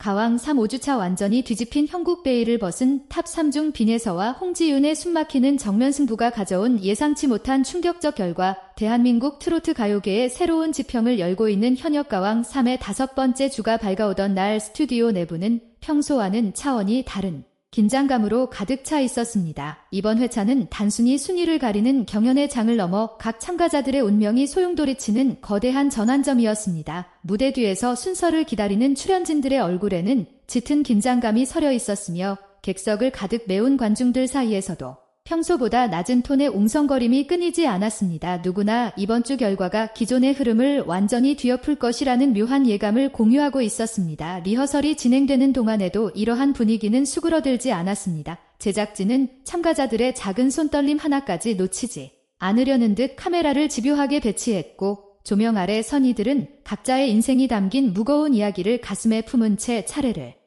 가왕 3, 5주차 완전히 뒤집힌 형국 베일을 벗은 탑 3중 빈에서와 홍지윤의 숨막히는 정면 승부가 가져온 예상치 못한 충격적 결과 대한민국 트로트 가요계의 새로운 지평을 열고 있는 현역 가왕 3의 다섯 번째 주가 밝아오던 날 스튜디오 내부는 평소와는 차원이 다른 긴장감으로 가득 차 있었습니다. 이번 회차는 단순히 순위를 가리는 경연의 장을 넘어 각 참가자들의 운명이 소용돌이치는 거대한 전환점이었습니다. 무대 뒤에서 순서를 기다리는 출연진들의 얼굴에는 짙은 긴장감이 서려 있었으며 객석을 가득 메운 관중들 사이에서도 평소보다 낮은 톤의 웅성거림이 끊이지 않았습니다. 누구나 이번 주 결과가 기존의 흐름을 완전히 뒤엎을 것이라는 묘한 예감을 공유하고 있었습니다. 리허설이 진행되는 동안에도 이러한 분위기는 수그러들지 않았습니다. 제작진은 참가자들의 작은 손떨림 하나까지 놓치지 않으려는 듯 카메라를 집요하게 배치했고 조명 아래 선이들은 각자의 인생이 담긴 무거운 이야기를 가슴에 품은 채 차례를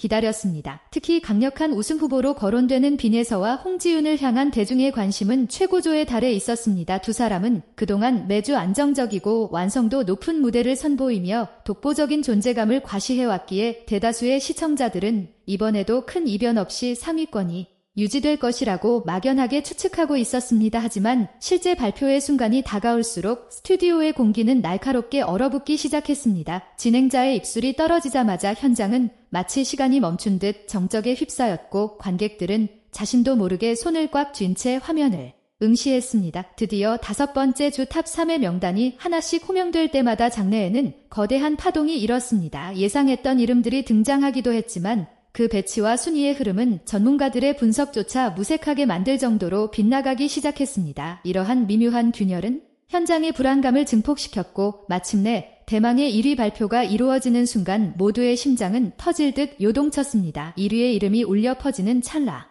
기다렸습니다. 특히 강력한 우승 후보로 거론되는 빈에서와 홍지윤을 향한 대중의 관심은 최고조에 달해 있었습니다. 두 사람은 그동안 매주 안정적이고 완성도 높은 무대를 선보이며 독보적인 존재감을 과시해왔기에 대다수의 시청자들은 이번에도 큰 이변 없이 상위권이 유지될 것이라고 막연하게 추측하고 있었습니다. 하지만 실제 발표의 순간이 다가올수록 스튜디오의 공기는 날카롭게 얼어붙기 시작했습니다. 진행자의 입술이 떨어지자마자 현장은 마치 시간이 멈춘 듯 정적에 휩싸였고 관객들은 자신도 모르게 손을 꽉 쥔 채 화면을 응시했습니다. 드디어 다섯 번째 주 탑 3의 명단이 하나씩 호명될 때마다 장내에는 거대한 파동이 일었습니다. 예상했던 이름들이 등장하기도 했지만 그 배치와 순위의 흐름은 전문가들의 분석조차 무색하게 만들 정도로 빗나가기 시작했습니다. 이러한 미묘한 균열은 현장의 불안감을 증폭시켰고 마침내 대망의 1위 발표가 이루어지는 순간 모두의 심장은 터질 듯 요동쳤습니다. 1위의 이름이 울려 퍼지는 찰나.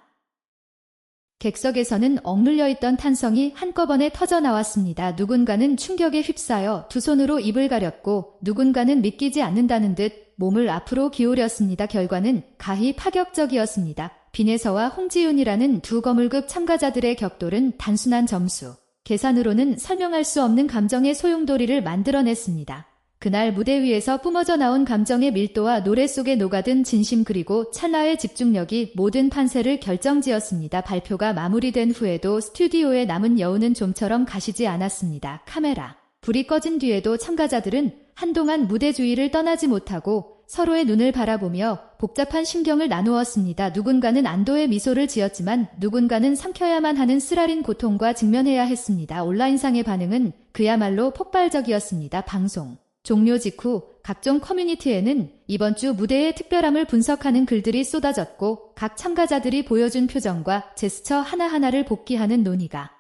객석에서는 억눌려 있던 탄성이 한꺼번에 터져 나왔습니다. 누군가는 충격에 휩싸여 두 손으로 입을 가렸고 누군가는 믿기지 않는다는 듯 몸을 앞으로 기울였습니다. 결과는 가히 파격적이었습니다. 빈에서와 홍지윤이라는 두 거물급 참가자들의 격돌은 단순한 점수. 계산으로는 설명할 수 없는 감정의 소용돌이를 만들어냈습니다. 그날 무대 위에서 뿜어져 나온 감정의 밀도와 노래 속에 녹아든 진심 그리고 찰나의 집중력이 모든 판세를 결정지었습니다. 발표가 마무리된 후에도 스튜디오에 남은 여우는 좀처럼 가시지 않았습니다. 카메라. 불이 꺼진 뒤에도 참가자들은 한동안 무대 주위를 떠나지 못하고 서로의 눈을 바라보며 복잡한 심경을 나누었습니다. 누군가는 안도의 미소를 지었지만 누군가는 삼켜야만 하는 쓰라린 고통과 직면해야 했습니다. 온라인상의 반응은 그야말로 폭발적이었습니다. 방송. 종료 직후 각종 커뮤니티에는 이번 주 무대의 특별함을 분석하는 글들이 쏟아졌고 각 참가자들이 보여준 표정과 제스처 하나하나를 복귀하는 논의가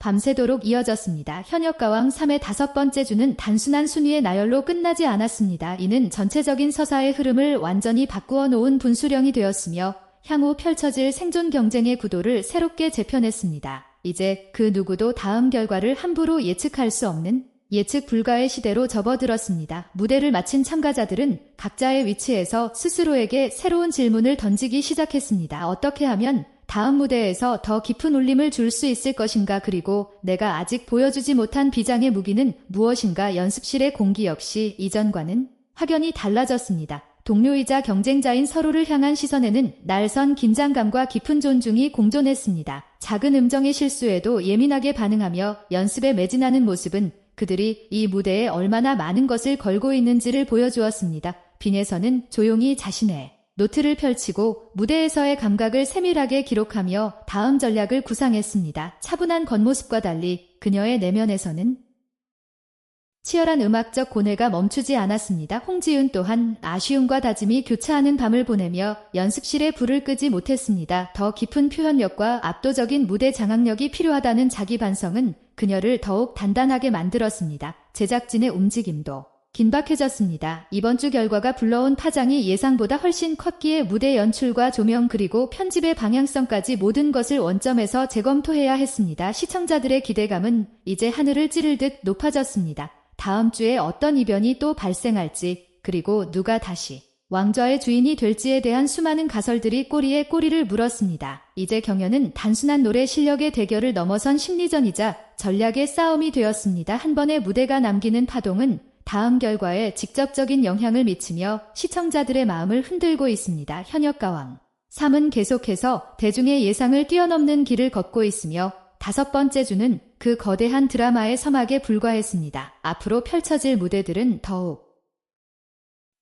밤새도록 이어졌습니다. 현역가왕 3의 다섯 번째 주는 단순한 순위의 나열로 끝나지 않았습니다. 이는 전체적인 서사의 흐름을 완전히 바꾸어 놓은 분수령이 되었으며 향후 펼쳐질 생존 경쟁의 구도를 새롭게 재편했습니다. 이제 그 누구도 다음 결과를 함부로 예측할 수 없는 예측 불가의 시대로 접어들었습니다. 무대를 마친 참가자들은 각자의 위치에서 스스로에게 새로운 질문을 던지기 시작했습니다. 어떻게 하면 다음 무대에서 더 깊은 울림을 줄 수 있을 것인가 그리고 내가 아직 보여주지 못한 비장의 무기는 무엇인가 연습실의 공기 역시 이전과는 확연히 달라졌습니다. 동료이자 경쟁자인 서로를 향한 시선에는 날선 긴장감과 깊은 존중이 공존했습니다. 작은 음정의 실수에도 예민하게 반응하며 연습에 매진하는 모습은 그들이 이 무대에 얼마나 많은 것을 걸고 있는지를 보여주었습니다. 빈에서는 조용히 자신의 노트를 펼치고 무대에서의 감각을 세밀하게 기록하며 다음 전략을 구상했습니다. 차분한 겉모습과 달리 그녀의 내면에서는 치열한 음악적 고뇌가 멈추지 않았습니다. 홍지윤 또한 아쉬움과 다짐이 교차하는 밤을 보내며 연습실에 불을 끄지 못했습니다. 더 깊은 표현력과 압도적인 무대 장악력이 필요하다는 자기 반성은 그녀를 더욱 단단하게 만들었습니다. 제작진의 움직임도 긴박해졌습니다. 이번 주 결과가 불러온 파장이 예상보다 훨씬 컸기에 무대 연출과 조명 그리고 편집의 방향성까지 모든 것을 원점에서 재검토해야 했습니다. 시청자들의 기대감은 이제 하늘을 찌를 듯 높아졌습니다. 다음 주에 어떤 이변이 또 발생할지 그리고 누가 다시 왕좌의 주인이 될지에 대한 수많은 가설들이 꼬리에 꼬리를 물었습니다. 이제 경연은 단순한 노래 실력의 대결을 넘어선 심리전이자 전략의 싸움이 되었습니다. 한 번의 무대가 남기는 파동은 다음 결과에 직접적인 영향을 미치며 시청자들의 마음을 흔들고 있습니다. 현역가왕 3은 계속해서 대중의 예상을 뛰어넘는 길을 걷고 있으며 다섯 번째 주는 그 거대한 드라마의 서막에 불과했습니다. 앞으로 펼쳐질 무대들은 더욱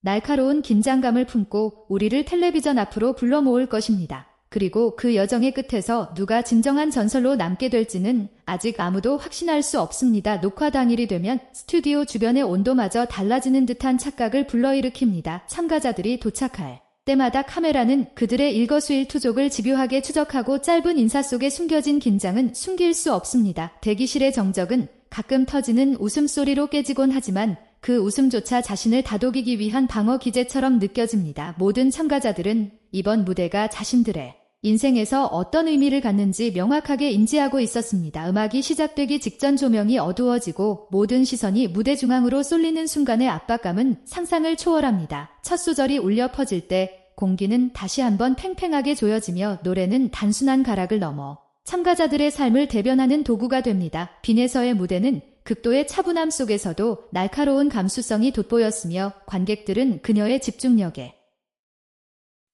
날카로운 긴장감을 품고 우리를 텔레비전 앞으로 불러 모을 것입니다. 그리고 그 여정의 끝에서 누가 진정한 전설로 남게 될지는 아직 아무도 확신할 수 없습니다. 녹화 당일이 되면 스튜디오 주변의 온도마저 달라지는 듯한 착각을 불러일으킵니다. 참가자들이 도착할 때마다 카메라는 그들의 일거수일투족을 집요하게 추적하고 짧은 인사 속에 숨겨진 긴장은 숨길 수 없습니다. 대기실의 정적은 가끔 터지는 웃음소리로 깨지곤 하지만 그 웃음조차 자신을 다독이기 위한 방어 기제처럼 느껴집니다. 모든 참가자들은 이번 무대가 자신들의 인생에서 어떤 의미를 갖는지 명확하게 인지하고 있었습니다. 음악이 시작되기 직전 조명이 어두워지고 모든 시선이 무대 중앙으로 쏠리는 순간의 압박감은 상상을 초월합니다. 첫 소절이 울려 퍼질 때 공기는 다시 한번 팽팽하게 조여지며 노래는 단순한 가락을 넘어 참가자들의 삶을 대변하는 도구가 됩니다. 빈에서의 무대는 극도의 차분함 속에서도 날카로운 감수성이 돋보였으며 관객들은 그녀의 집중력에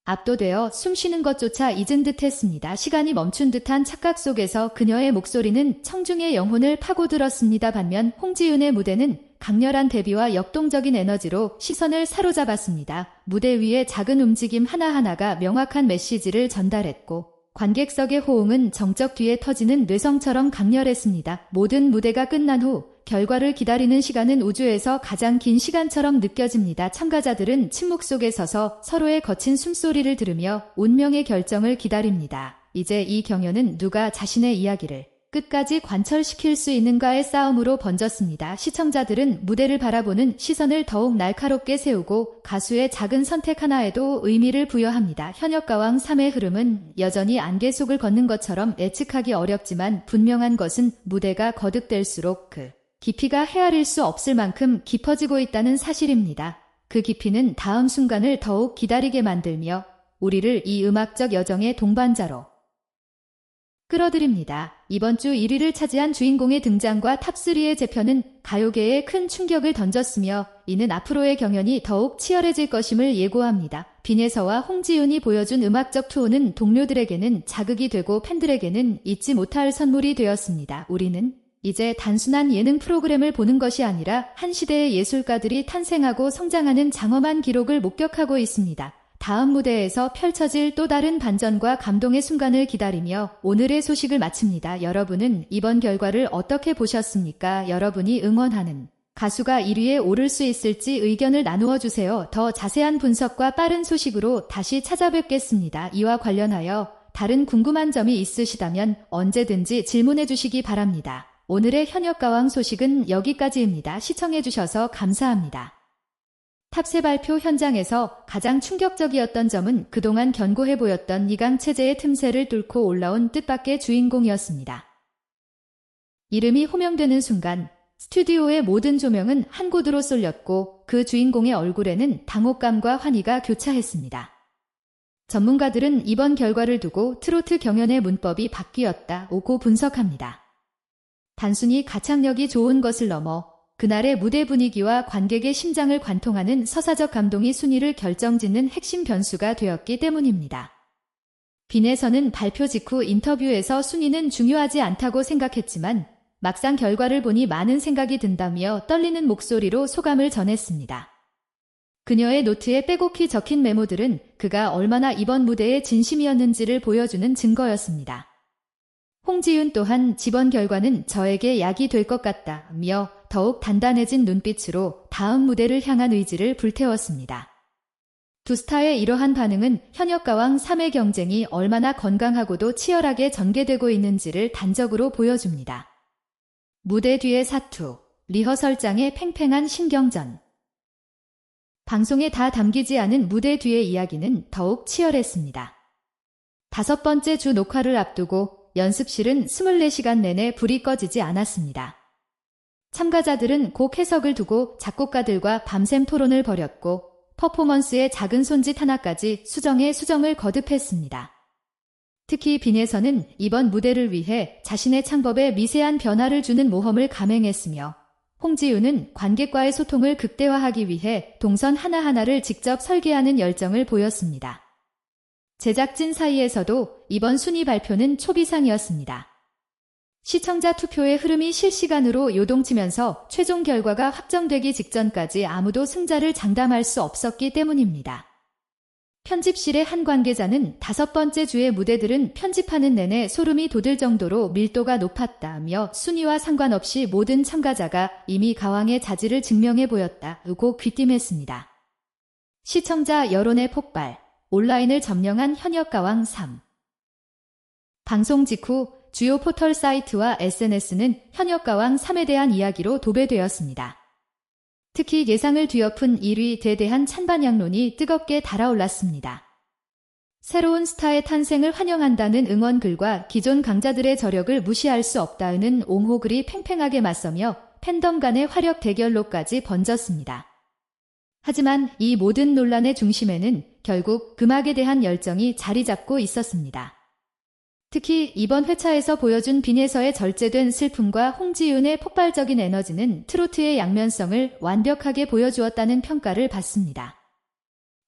압도되어 숨 쉬는 것조차 잊은 듯 했습니다. 시간이 멈춘 듯한 착각 속에서 그녀의 목소리는 청중의 영혼을 파고들었습니다. 반면 홍지윤의 무대는 강렬한 데뷔와 역동적인 에너지로 시선을 사로잡았습니다. 무대 위의 작은 움직임 하나하나가 명확한 메시지를 전달했고 관객석의 호응은 정적 뒤에 터지는 뇌성처럼 강렬했습니다. 모든 무대가 끝난 후 결과를 기다리는 시간은 우주에서 가장 긴 시간처럼 느껴집니다. 참가자들은 침묵 속에 서서 서로의 거친 숨소리를 들으며 운명의 결정을 기다립니다. 이제 이 경연은 누가 자신의 이야기를 끝까지 관철시킬 수 있는가의 싸움으로 번졌습니다. 시청자들은 무대를 바라보는 시선을 더욱 날카롭게 세우고 가수의 작은 선택 하나에도 의미를 부여합니다. 현역가왕 3의 흐름은 여전히 안개 속을 걷는 것처럼 예측하기 어렵지만 분명한 것은 무대가 거듭될수록 그 깊이가 헤아릴 수 없을 만큼 깊어지고 있다는 사실입니다. 그 깊이는 다음 순간을 더욱 기다리게 만들며 우리를 이 음악적 여정의 동반자로 끌어들입니다. 이번 주 1위를 차지한 주인공의 등장과 탑3의 재편은 가요계에 큰 충격을 던졌으며 이는 앞으로의 경연이 더욱 치열해질 것임을 예고합니다. 빈에서와 홍지윤이 보여준 음악적 투혼은 동료들에게는 자극이 되고 팬들에게는 잊지 못할 선물이 되었습니다. 우리는 이제 단순한 예능 프로그램을 보는 것이 아니라 한 시대의 예술가들이 탄생하고 성장하는 장엄한 기록을 목격하고 있습니다. 다음 무대에서 펼쳐질 또 다른 반전과 감동의 순간을 기다리며 오늘의 소식을 마칩니다. 여러분은 이번 결과를 어떻게 보셨습니까? 여러분이 응원하는 가수가 1위에 오를 수 있을지 의견을 나누어 주세요. 더 자세한 분석과 빠른 소식으로 다시 찾아뵙겠습니다. 이와 관련하여 다른 궁금한 점이 있으시다면 언제든지 질문해 주시기 바랍니다. 오늘의 현역 가왕 소식은 여기까지입니다. 시청해 주셔서 감사합니다. 탑세 발표 현장에서 가장 충격적이었던 점은 그동안 견고해 보였던 이강 체제의 틈새를 뚫고 올라온 뜻밖의 주인공이었습니다. 이름이 호명되는 순간 스튜디오의 모든 조명은 한 곳으로 쏠렸고 그 주인공의 얼굴에는 당혹감과 환희가 교차했습니다. 전문가들은 이번 결과를 두고 트로트 경연의 문법이 바뀌었다 오고 분석합니다. 단순히 가창력이 좋은 것을 넘어 그날의 무대 분위기와 관객의 심장을 관통하는 서사적 감동이 순위를 결정짓는 핵심 변수가 되었기 때문입니다. 빈에서는 발표 직후 인터뷰에서 순위는 중요하지 않다고 생각했지만 막상 결과를 보니 많은 생각이 든다며 떨리는 목소리로 소감을 전했습니다. 그녀의 노트에 빼곡히 적힌 메모들은 그가 얼마나 이번 무대에 진심이었는지를 보여주는 증거였습니다. 홍지윤 또한 집원 결과는 저에게 약이 될 것 같다며 더욱 단단해진 눈빛으로 다음 무대를 향한 의지를 불태웠습니다. 두 스타의 이러한 반응은 현역가왕 3의 경쟁이 얼마나 건강하고도 치열하게 전개되고 있는지를 단적으로 보여줍니다. 무대 뒤의 사투, 리허설장의 팽팽한 신경전. 방송에 다 담기지 않은 무대 뒤의 이야기는 더욱 치열했습니다. 다섯 번째 주 녹화를 앞두고 연습실은 24시간 내내 불이 꺼지지 않았습니다. 참가자들은 곡 해석을 두고 작곡가들과 밤샘 토론을 벌였고 퍼포먼스의 작은 손짓 하나까지 수정에 수정을 거듭했습니다. 특히 빈에서는 이번 무대를 위해 자신의 창법에 미세한 변화를 주는 모험을 감행했으며 홍지윤은 관객과의 소통을 극대화하기 위해 동선 하나하나를 직접 설계하는 열정을 보였습니다. 제작진 사이에서도 이번 순위 발표는 초비상이었습니다. 시청자 투표의 흐름이 실시간으로 요동치면서 최종 결과가 확정되기 직전까지 아무도 승자를 장담할 수 없었기 때문입니다. 편집실의 한 관계자는 다섯 번째 주의 무대들은 편집하는 내내 소름이 돋을 정도로 밀도가 높았다며 순위와 상관없이 모든 참가자가 이미 가왕의 자질을 증명해 보였다고 귀띔했습니다. 시청자 여론의 폭발, 온라인을 점령한 현역 가왕 3. 방송 직후 주요 포털 사이트와 SNS는 현역 가왕 3에 대한 이야기로 도배되었습니다. 특히 예상을 뒤엎은 1위 대대한 찬반 양론이 뜨겁게 달아올랐습니다. 새로운 스타의 탄생을 환영한다는 응원글과 기존 강자들의 저력을 무시할 수 없다는 옹호글이 팽팽하게 맞서며 팬덤 간의 화력 대결로까지 번졌습니다. 하지만 이 모든 논란의 중심에는 결국 음악에 대한 열정이 자리 잡고 있었습니다. 특히 이번 회차에서 보여준 빈에서의 절제된 슬픔과 홍지윤의 폭발적인 에너지는 트로트의 양면성을 완벽하게 보여주었다는 평가를 받습니다.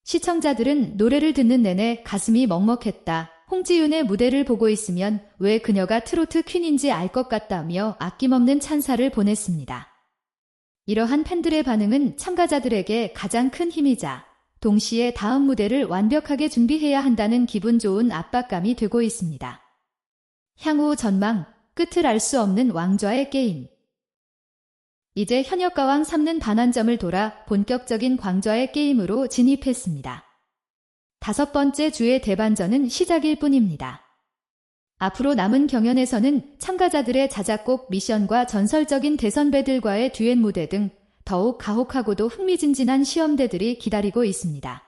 시청자들은 노래를 듣는 내내 가슴이 먹먹했다. 홍지윤의 무대를 보고 있으면 왜 그녀가 트로트 퀸인지 알 것 같다며 아낌없는 찬사를 보냈습니다. 이러한 팬들의 반응은 참가자들에게 가장 큰 힘이자 동시에 다음 무대를 완벽하게 준비해야 한다는 기분 좋은 압박감이 되고 있습니다. 향후 전망, 끝을 알 수 없는 왕좌의 게임. 이제 현역가왕 3는 반환점을 돌아 본격적인 광좌의 게임으로 진입했습니다. 다섯 번째 주의 대반전은 시작일 뿐입니다. 앞으로 남은 경연에서는 참가자들의 자작곡 미션과 전설적인 대선배들과의 듀엣 무대 등 더욱 가혹하고도 흥미진진한 시험대들이 기다리고 있습니다.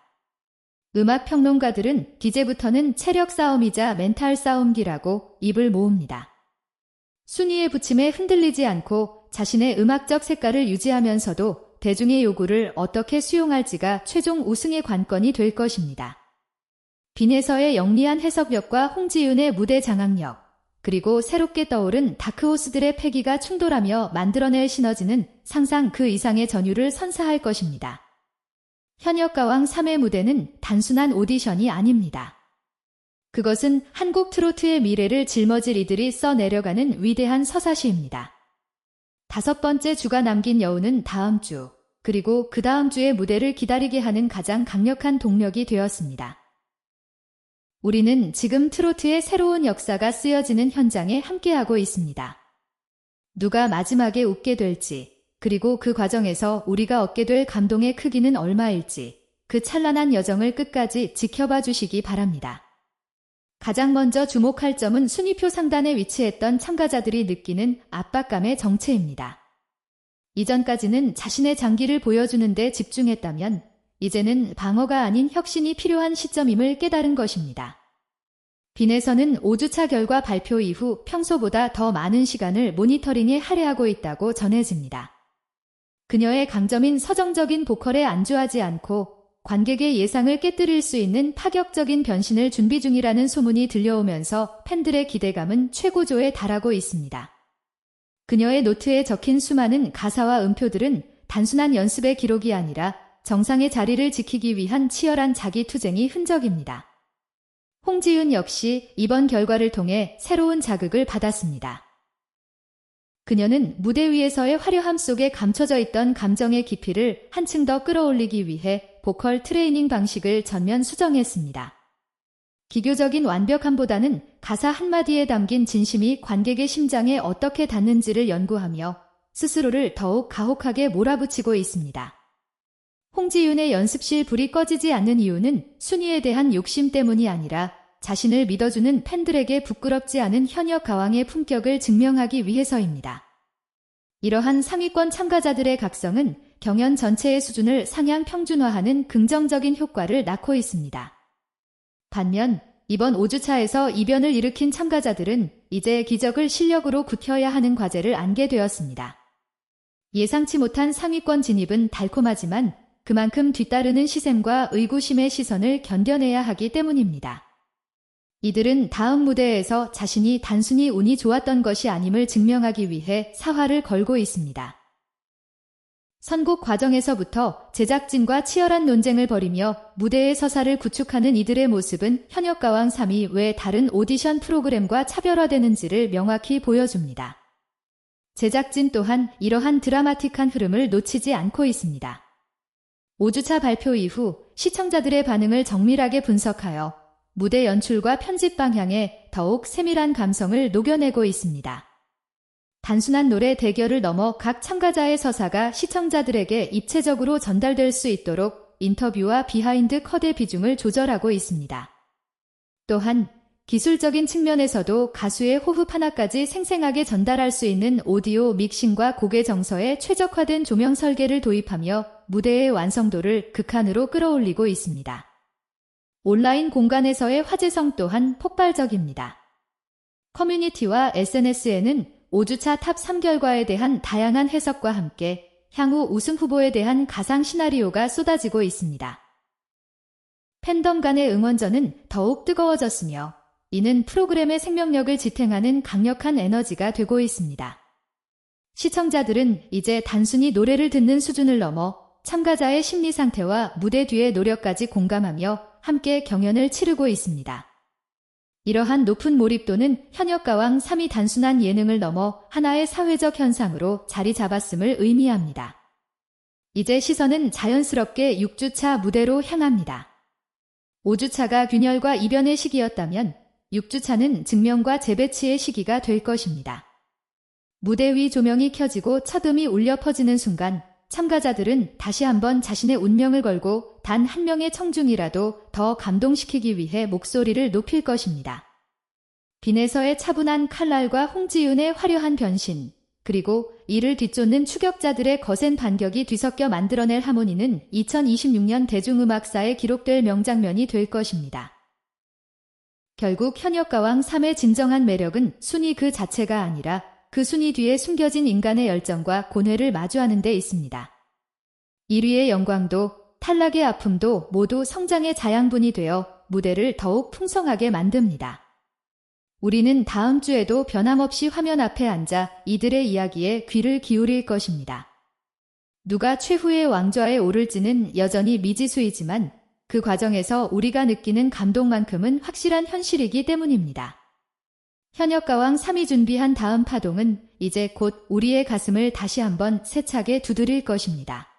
음악 평론가들은 이제부터는 체력 싸움이자 멘탈 싸움기라고 입을 모읍니다. 순위의 부침에 흔들리지 않고 자신의 음악적 색깔을 유지하면서도 대중의 요구를 어떻게 수용할지가 최종 우승의 관건이 될 것입니다. 빈에서의 영리한 해석력과 홍지윤의 무대 장악력, 그리고 새롭게 떠오른 다크호스들의 패기가 충돌하며 만들어낼 시너지는 상상 그 이상의 전율을 선사할 것입니다. 현역가왕 3회 무대는 단순한 오디션이 아닙니다. 그것은 한국 트로트의 미래를 짊어질 이들이 써내려가는 위대한 서사시입니다. 다섯 번째 주가 남긴 여우는 다음 주, 그리고 그 다음 주의 무대를 기다리게 하는 가장 강력한 동력이 되었습니다. 우리는 지금 트로트의 새로운 역사가 쓰여지는 현장에 함께하고 있습니다. 누가 마지막에 웃게 될지, 그리고 그 과정에서 우리가 얻게 될 감동의 크기는 얼마일지 그 찬란한 여정을 끝까지 지켜봐 주시기 바랍니다. 가장 먼저 주목할 점은 순위표 상단에 위치했던 참가자들이 느끼는 압박감의 정체입니다. 이전까지는 자신의 장기를 보여주는 데 집중했다면 이제는 방어가 아닌 혁신이 필요한 시점임을 깨달은 것입니다. 빈에서는 5주차 결과 발표 이후 평소보다 더 많은 시간을 모니터링에 할애하고 있다고 전해집니다. 그녀의 강점인 서정적인 보컬에 안주하지 않고 관객의 예상을 깨뜨릴 수 있는 파격적인 변신을 준비 중이라는 소문이 들려오면서 팬들의 기대감은 최고조에 달하고 있습니다. 그녀의 노트에 적힌 수많은 가사와 음표들은 단순한 연습의 기록이 아니라 정상의 자리를 지키기 위한 치열한 자기 투쟁이 흔적입니다. 홍지윤 역시 이번 결과를 통해 새로운 자극을 받았습니다. 그녀는 무대 위에서의 화려함 속에 감춰져 있던 감정의 깊이를 한층 더 끌어올리기 위해 보컬 트레이닝 방식을 전면 수정했습니다. 기교적인 완벽함보다는 가사 한마디에 담긴 진심이 관객의 심장에 어떻게 닿는지를 연구하며 스스로를 더욱 가혹하게 몰아붙이고 있습니다. 홍지윤의 연습실 불이 꺼지지 않는 이유는 순위에 대한 욕심 때문이 아니라 자신을 믿어주는 팬들에게 부끄럽지 않은 현역 가왕의 품격을 증명하기 위해서입니다. 이러한 상위권 참가자들의 각성은 경연 전체의 수준을 상향 평준화하는 긍정적인 효과를 낳고 있습니다. 반면 이번 5주차에서 이변을 일으킨 참가자들은 이제 기적을 실력으로 굳혀야 하는 과제를 안게 되었습니다. 예상치 못한 상위권 진입은 달콤하지만 그만큼 뒤따르는 시샘과 의구심의 시선을 견뎌내야 하기 때문입니다. 이들은 다음 무대에서 자신이 단순히 운이 좋았던 것이 아님을 증명하기 위해 사활을 걸고 있습니다. 선곡 과정에서부터 제작진과 치열한 논쟁을 벌이며 무대의 서사를 구축하는 이들의 모습은 현역 가왕 3이 왜 다른 오디션 프로그램과 차별화되는지를 명확히 보여줍니다. 제작진 또한 이러한 드라마틱한 흐름을 놓치지 않고 있습니다. 5주차 발표 이후 시청자들의 반응을 정밀하게 분석하여 무대 연출과 편집 방향에 더욱 세밀한 감성을 녹여내고 있습니다. 단순한 노래 대결을 넘어 각 참가자의 서사가 시청자들에게 입체적으로 전달될 수 있도록 인터뷰와 비하인드 컷의 비중을 조절하고 있습니다. 또한 기술적인 측면에서도 가수의 호흡 하나까지 생생하게 전달할 수 있는 오디오 믹싱과 곡의 정서에 최적화된 조명 설계를 도입하며 무대의 완성도를 극한으로 끌어올리고 있습니다. 온라인 공간에서의 화제성 또한 폭발적입니다. 커뮤니티와 SNS에는 5주차 탑 3결과에 대한 다양한 해석과 함께 향후 우승 후보에 대한 가상 시나리오가 쏟아지고 있습니다. 팬덤 간의 응원전은 더욱 뜨거워졌으며 이는 프로그램의 생명력을 지탱하는 강력한 에너지가 되고 있습니다. 시청자들은 이제 단순히 노래를 듣는 수준을 넘어 참가자의 심리 상태와 무대 뒤의 노력까지 공감하며 함께 경연을 치르고 있습니다. 이러한 높은 몰입도는 현역 가왕 3이 단순한 예능을 넘어 하나의 사회적 현상으로 자리 잡았음을 의미합니다. 이제 시선은 자연스럽게 6주차 무대로 향합니다. 5주차가 균열과 이변의 시기였다면 6주차는 증명과 재배치의 시기가 될 것입니다. 무대 위 조명이 켜지고 첫음이 울려 퍼지는 순간 참가자들은 다시 한번 자신의 운명을 걸고 단 한 명의 청중이라도 더 감동시키기 위해 목소리를 높일 것입니다. 빈에서의 차분한 칼날과 홍지윤의 화려한 변신, 그리고 이를 뒤쫓는 추격자들의 거센 반격이 뒤섞여 만들어낼 하모니는 2026년 대중음악사에 기록될 명장면이 될 것입니다. 결국 현역 가왕 3의 진정한 매력은 순위 그 자체가 아니라 그 순위 뒤에 숨겨진 인간의 열정과 고뇌를 마주하는 데 있습니다. 1위의 영광도 탈락의 아픔도 모두 성장의 자양분이 되어 무대를 더욱 풍성하게 만듭니다. 우리는 다음 주에도 변함없이 화면 앞에 앉아 이들의 이야기에 귀를 기울일 것입니다. 누가 최후의 왕좌에 오를지는 여전히 미지수이지만 그 과정에서 우리가 느끼는 감동만큼은 확실한 현실이기 때문입니다. 현역가왕 3이 준비한 다음 파동은 이제 곧 우리의 가슴을 다시 한번 세차게 두드릴 것입니다.